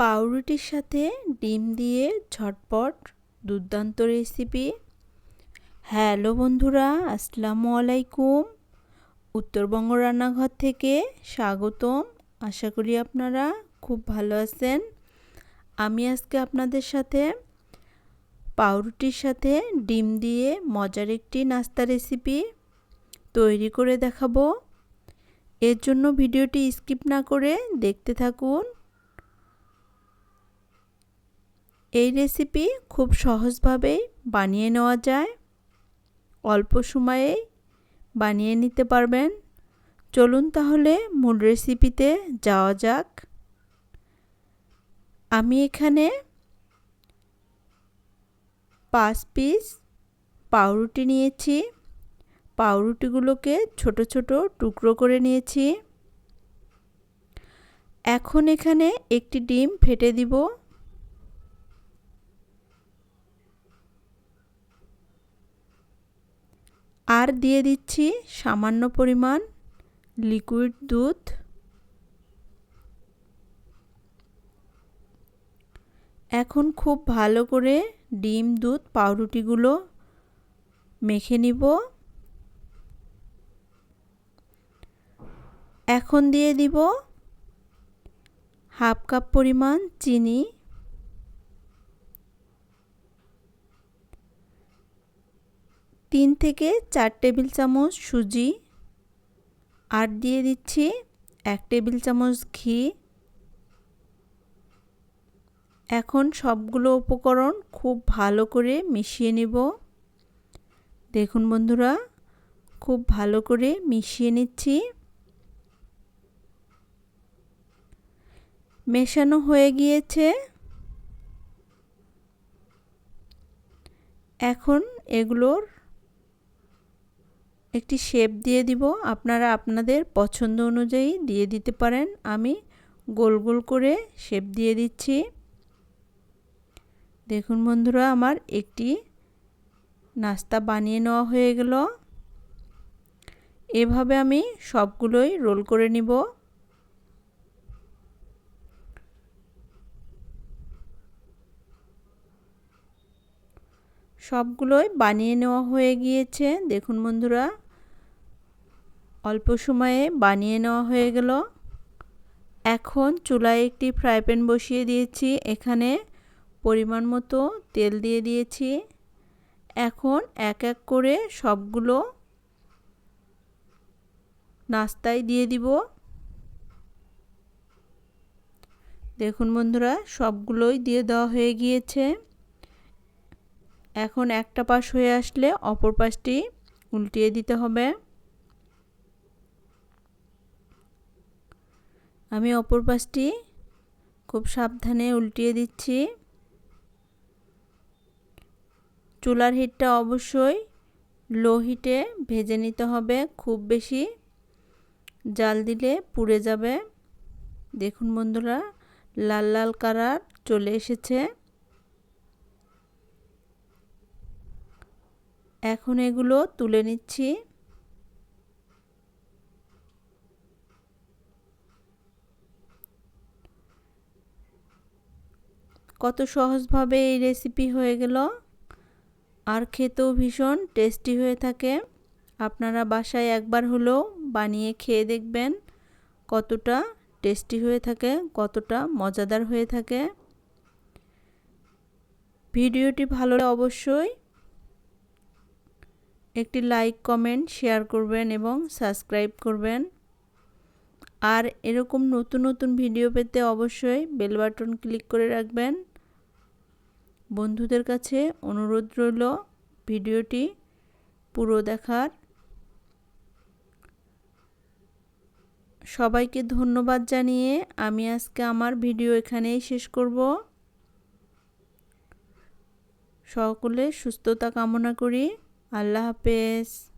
পাউরুটির সাথে ডিম দিয়ে ঝটপট দুর্দান্ত রেসিপি হ্যালো বন্ধুরা, আসসালামু আলাইকুম। উত্তরবঙ্গ রান্নাঘর থেকে স্বাগতম। আশা করি আপনারা খুব ভালো আছেন। আমি আজকে আপনাদের সাথে পাউরুটির সাথে ডিম দিয়ে মজার একটি নাস্তা রেসিপি তৈরি করে দেখাবো। এর জন্য ভিডিওটি স্কিপ না করে দেখতে থাকুন। এই রেসিপি খুব সহজভাবেই বানিয়ে নেওয়া যায়। অল্প সময়েই বানিয়ে নিতে পারবেন। চলুন তাহলে মূল রেসিপিতে যাওয়া যাক। আমি এখানে পাঁচ পিস পাউরুটি নিয়েছি। পাউরুটিগুলোকে ছোট ছোট টুকরো করে নিয়েছি। এখন এখানে একটি ডিম ফেটে দিব। আর দিয়ে দিচ্ছি সামান্য পরিমাণ লিকুইড দুধ। এখন খুব ভালো করে ডিম, দুধ, পাউরুটিগুলো মেখে নিব। এখন দিয়ে দিব হাফ কাপ পরিমাণ চিনি। তিন থেকে চার টেবিল চামচ সুজি আর দিয়ে দিচ্ছি এক টেবিল চামচ ঘি। এখন সবগুলো উপকরণ খুব ভালো করে মিশিয়ে নিব। দেখুন বন্ধুরা, খুব ভালো করে মিশিয়ে নিচ্ছি। মেশানো হয়ে গিয়েছে। এখন এগুলোর একটি শেপ দিয়ে দিব। আপনারা আপনাদের পছন্দ অনুযায়ী দিয়ে দিতে পারেন। আমি গোল গোল করে শেপ দিয়ে দিচ্ছি। দেখুন বন্ধুরা, আমার একটি নাস্তা বানিয়ে নেওয়া হয়ে গেল। এভাবে আমি সবগুলোই রোল করে নিব। সবগুলোই বানিয়ে নেওয়া হয়ে গিয়েছে। দেখুন বন্ধুরা, অল্প সময়ে বানিয়ে নেওয়া হয়ে গেল। এখন চুলায় একটি ফ্রাই প্যান বসিয়ে দিয়েছি। এখানে পরিমাণ মতো তেল দিয়ে দিয়েছি। এখন এক এক করে সবগুলো নাস্তায় দিয়ে দিব। দেখুন বন্ধুরা, সবগুলোই দিয়ে দেওয়া হয়ে গিয়েছে। এখন একটা পাশ হয়ে আসলে অপর পাশটি উল্টিয়ে দিতে হবে। আমি অপর পাশটি খুব সাবধানে উল্টিয়ে দিচ্ছি। চুলার হিটটা অবশ্যই লো হিটে ভেজে নিতে হবে খুব বেশি। জাল দিলে পুড়ে যাবে। দেখুন বন্ধুরা, লাল লাল কালার চলে এসেছে। এখন এগুলো তুলে নিচ্ছি। কত সহজভাবে এই রেসিপি হয়ে গেল। আর খেতেও ভীষণ টেস্টি হয়ে থাকে। আপনারা বাসায় একবার হলেও বানিয়ে খেয়ে দেখবেন কতটা টেস্টি হয়ে থাকে, কতটা মজাদার হয়ে থাকে। ভিডিওটি ভালো অবশ্যই একটি লাইক, কমেন্ট, শেয়ার করবেন এবং সাবস্ক্রাইব করবেন। আর এরকম নতুন নতুন ভিডিও পেতে অবশ্যই বেল বাটন ক্লিক করে রাখবেন। বন্ধুদের কাছে অনুরোধ রইল ভিডিওটি পুরো দেখার। সবাইকে ধন্যবাদ জানিয়ে আমি আজকে আমার ভিডিও এখানেই শেষ করব। সকলে সুস্থতা কামনা করি। আল্লাহ হাফেজ।